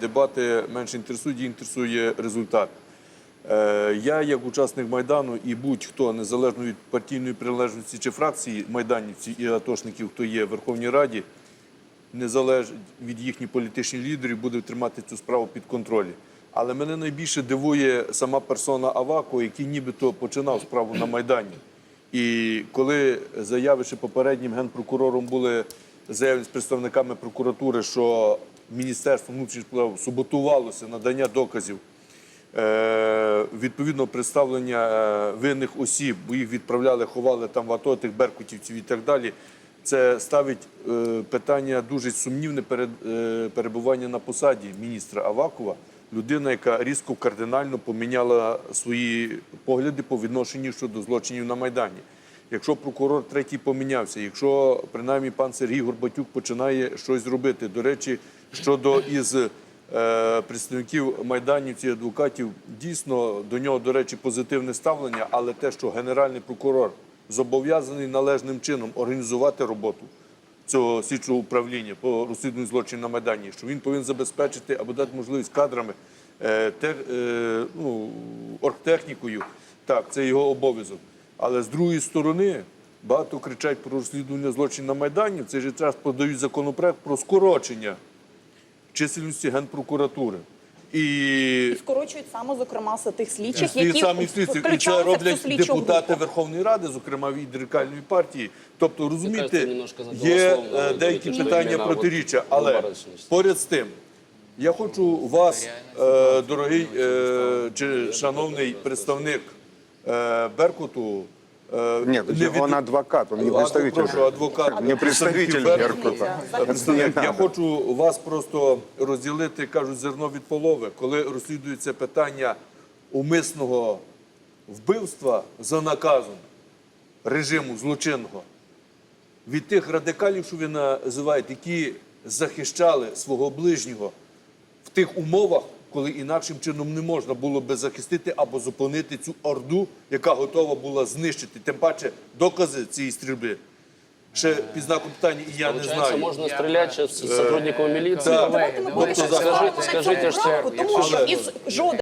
Дебати менше інтересують, їх інтересує результат. Е, Я, як учасник Майдану, і будь-хто, незалежно від партійної приналежності чи фракції майданівців і атошників, хто є в Верховній Раді, незалежно від їхніх політичних лідерів, буде тримати цю справу під контролі. Але мене найбільше дивує сама персона Авако, який нібито починав справу на Майдані. І коли заяви ще попереднім генпрокурором були заяви з представниками прокуратури, що Міністерство внутрішніх справ саботувалося надання доказів е, відповідно представлення е, винних осіб, бо їх відправляли, ховали там в АТО, тих беркутівців і так далі. Це ставить е, питання дуже сумнівне перебування на посаді міністра Авакова. Людина, яка різко кардинально поміняла свої погляди по відношенню щодо злочинів на Майдані. Якщо прокурор третій помінявся, якщо принаймні пан Сергій Горбатюк починає щось робити, до речі, щодо із е, представників майданівців і адвокатів, дійсно до нього, до речі, позитивне ставлення, але те, що генеральний прокурор зобов'язаний належним чином організувати роботу цього слідчого управління по розслідуванню злочинів на Майдані, що він повинен забезпечити або дати можливість кадрами, е, те, е, ну, оргтехнікою. Так, це його обов'язок. Але з другої сторони багато кричать про розслідування злочинів на Майдані. В цей же час подають законопроект про скорочення чисельності Генпрокуратури. І І скорочують саме, зокрема, з тих слідчих, які самі слідці, і це включалися в цю роблять депутати групу. Верховної Ради, зокрема від радикальної партії. Тобто, розумієте, є е, деякі питання протиріччя, але поряд з тим, я хочу вас, е, дорогий е, чи шановний представник е, Беркуту, е, Нет, не он від- адвокат, он не представитель. Прошу, адвокат. Не представитель. Беркута. Я хочу вас просто розділити, кажуть, зерно від полови, коли розслідується питання умисного вбивства за наказом режиму злочинного. Від тих радикалів, що ви називаєте, які захищали свого ближнього в тих умовах, коли інакшим чином не можна було би захистити або зупинити цю орду, яка готова була знищити. Тим паче докази цієї стрільби. Ще під знаком питання, і я не Получается, знаю. можно стрелять сейчас с сотрудников милиции. Так. Давайте ми Тобто, скажемо на скажіть, цьому що- тому що із жоден